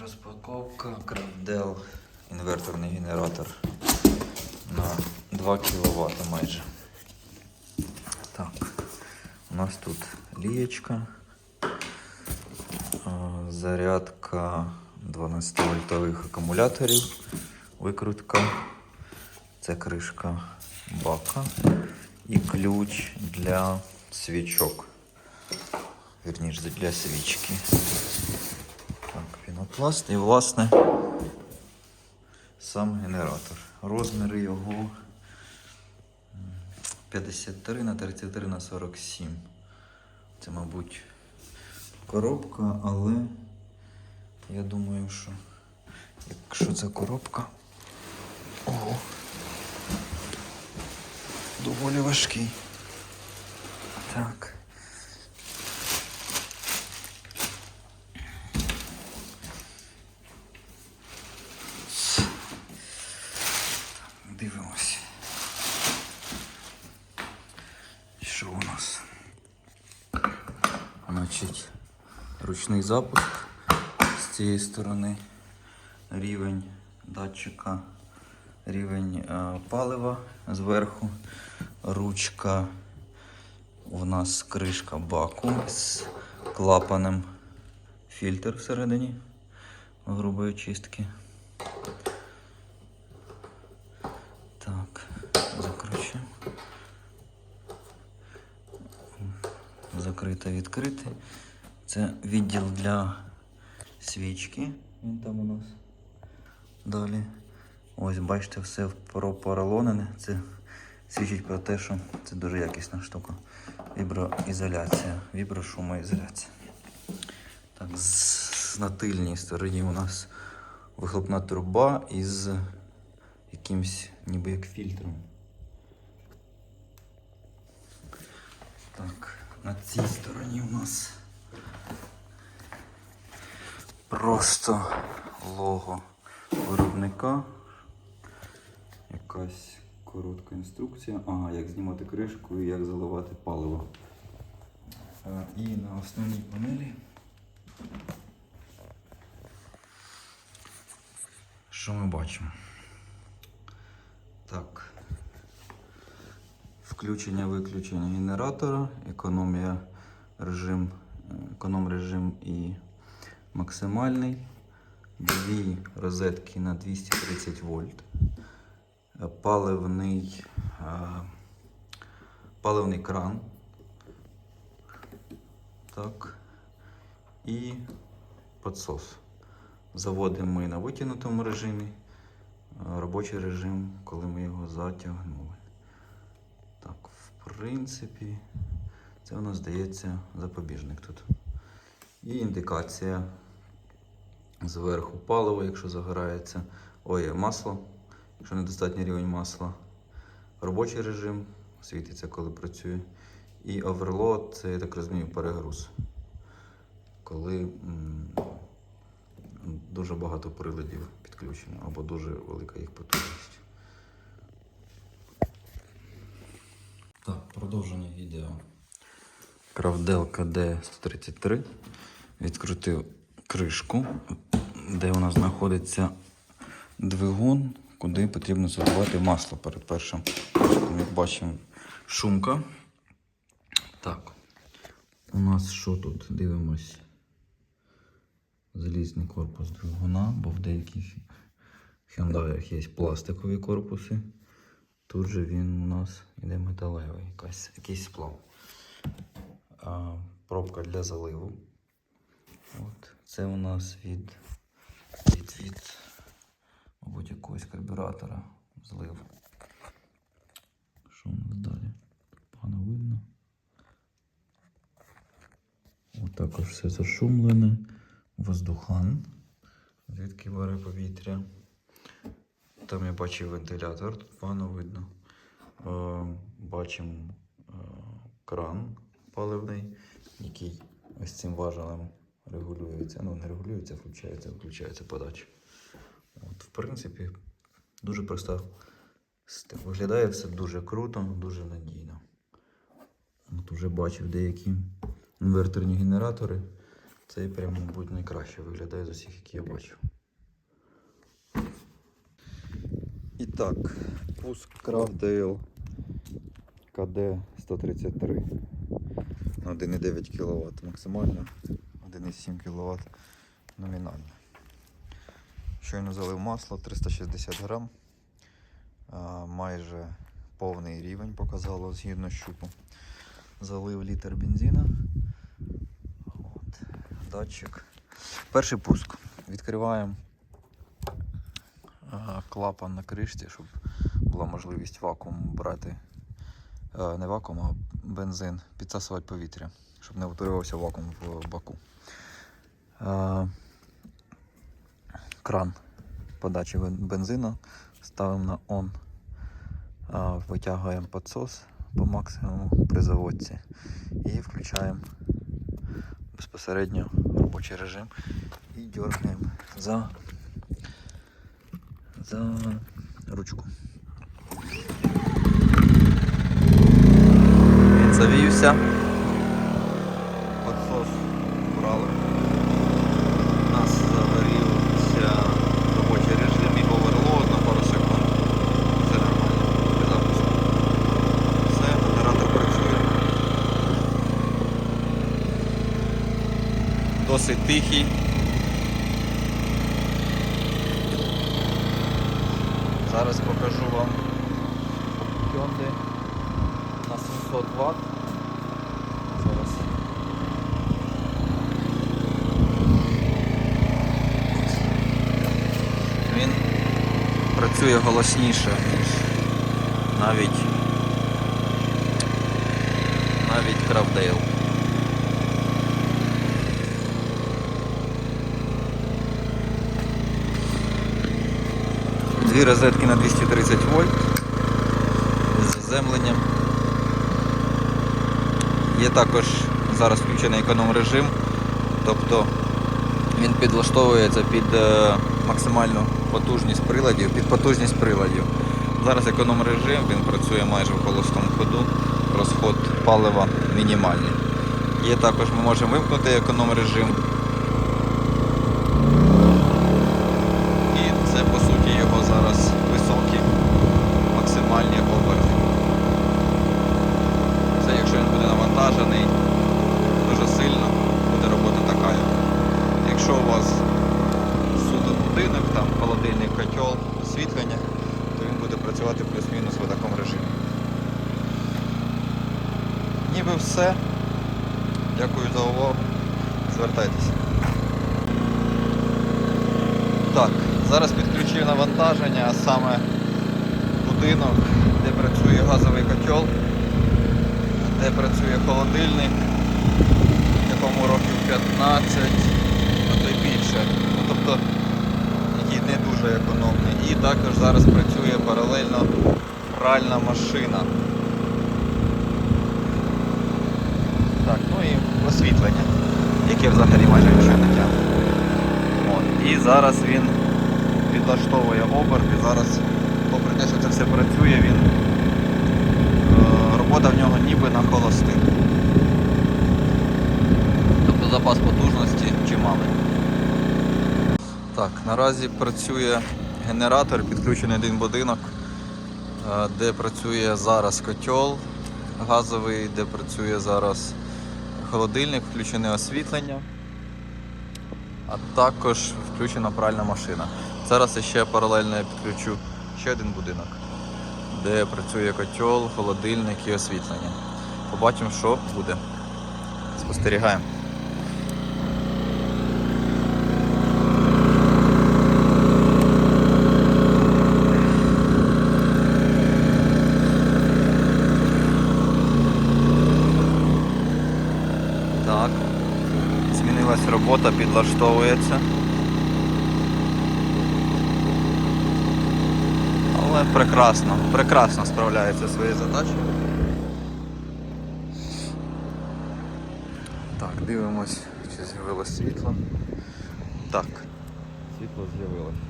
Розпаковка Кравдел інверторний генератор на 2 кВт майже. Так, у нас тут лієчка, зарядка 12-вольтових акумуляторів, викрутка, це кришка бака і ключ для свічок. Вірніше для свічки. І власне сам генератор. Розміри його 53 на 33 на 47. Це, мабуть, коробка, але я думаю, що якщо це коробка. Ого. Доволі важкий. Так. Дивимось. Що у нас? Значить, ручний запуск з цієї сторони, рівень датчика, рівень е, палива зверху, ручка. У нас кришка баку з клапаном фільтр всередині грубої чистки. Так, закручуємо. Закрите, відкрите. Це відділ для свічки. Він там у нас. Далі. Ось, бачите, все пропоролонене. Це свідчить про те, що це дуже якісна штука. Віброізоляція, віброшумоізоляція. Так, з, на тильній стороні у нас вихлопна труба із якимсь ніби як фільтром. Так, на цій стороні у нас просто лого виробника. Якась коротка інструкція. Ага, як знімати кришку і як заливати паливо. Е, І на основній панелі. Що ми бачимо? Так. Включення виключення генератора, економія режим, е, економ режим і максимальний. Дві розетки на 230 вольт. Е, Паливний, е, паливний кран. Так. І підсос. Заводимо ми на витягнутому режимі. Робочий режим, коли ми його затягнули. Принципі, це у нас здається запобіжник тут. І індикація зверху паливо, якщо загорається. Ой, масло, якщо недостатній рівень масла. Робочий режим світиться, коли працює. І оверлот це, я так розумію, перегруз. Коли дуже багато приладів підключено або дуже велика їх потужність. Так, продовження відео. Кравдел КД-133. Відкрутив кришку, де у нас знаходиться двигун, куди потрібно задавати масло перед першим. Як бачимо, шумка. Так. У нас що тут? Дивимось. Залізний корпус двигуна, бо в деяких Hyundai є пластикові корпуси. Тут же він у нас іде металевий, якась, якийсь сплав. А, пробка для заливу. От. Це у нас від, від, від мабуть, якогось карбюратора злив. Що у нас далі? Погано видно. От також все зашумлене. Воздухан, звідки бере повітря. Там я бачив вентилятор, тут погано видно. Е, бачимо е, кран паливний, який ось цим важелем регулюється. Ну, не регулюється, включається, виключається подача. От, в принципі, дуже проста. Виглядає все дуже круто, дуже надійно. От уже бачив деякі інверторні генератори. Цей прям, мабуть, найкраще виглядає з усіх, які я бачив. І так, пуск Craftdale KD 133 на 1,9 кВт максимально, 1,7 кВт номінально. Щойно залив масло 360 грам. Майже повний рівень показало згідно щупу. Залив літр бензина. От, датчик. Перший пуск. Відкриваємо клапан на кришці, щоб була можливість вакуум брати. Е, Не вакуум, а бензин, підсасувати повітря, щоб не утворювався вакуум в баку. Е, Кран подачі бензину ставимо на on. Витягуємо підсос по максимуму при заводці і включаємо безпосередньо робочий режим і дергаємо за, за ручку. Він завівся. Підсос брали. У нас загорівся робочий режим і оверлоуд на пару секунд. Все нормально. Все, генератор працює. Досить тихий. Зараз покажу вам Hyundai на 700 Вт. Зараз. Він працює голосніше, ніж навіть навіть Крафдейл. Дві розетки на 230 вольт з заземленням. Є також зараз включений економ режим, тобто він підлаштовується під е, максимальну потужність приладів, під потужність приладів. Зараз економ режим, він працює майже в холостому ходу, розход палива мінімальний. Є також ми можемо вимкнути економ режим. І це по суті його зараз високі максимальні оберти. Це якщо він буде навантажений дуже сильно, буде робота така. Якщо у вас суто будинок, там холодильник, котел, освітлення, то він буде працювати плюс-мінус в такому режимі. Ніби все. Дякую за увагу. Звертайтеся. Так, зараз підключив навантаження, а саме будинок, де працює газовий котел, де працює холодильник, якому років 15, а то й більше. Ну, тобто, який не дуже економний. І також зараз працює паралельно пральна машина. Так, ну і освітлення, яке взагалі майже нічого не тягне. І зараз він підлаштовує оберти. Зараз, попри те, що це все працює, він е, робота в нього ніби на холостих. Тобто запас потужності чималий. Так, наразі працює генератор, підключений один будинок, е, де працює зараз котел газовий, де працює зараз холодильник, включене освітлення а також включена пральна машина. Зараз ще паралельно підключу ще один будинок, де працює котел, холодильник і освітлення. Побачимо, що буде. Спостерігаємо. Так. Змінилась робота, підлаштовується. Але прекрасно, прекрасно справляється своєю задачею. Так, дивимось, чи з'явилось світло. Так, світло з'явилось.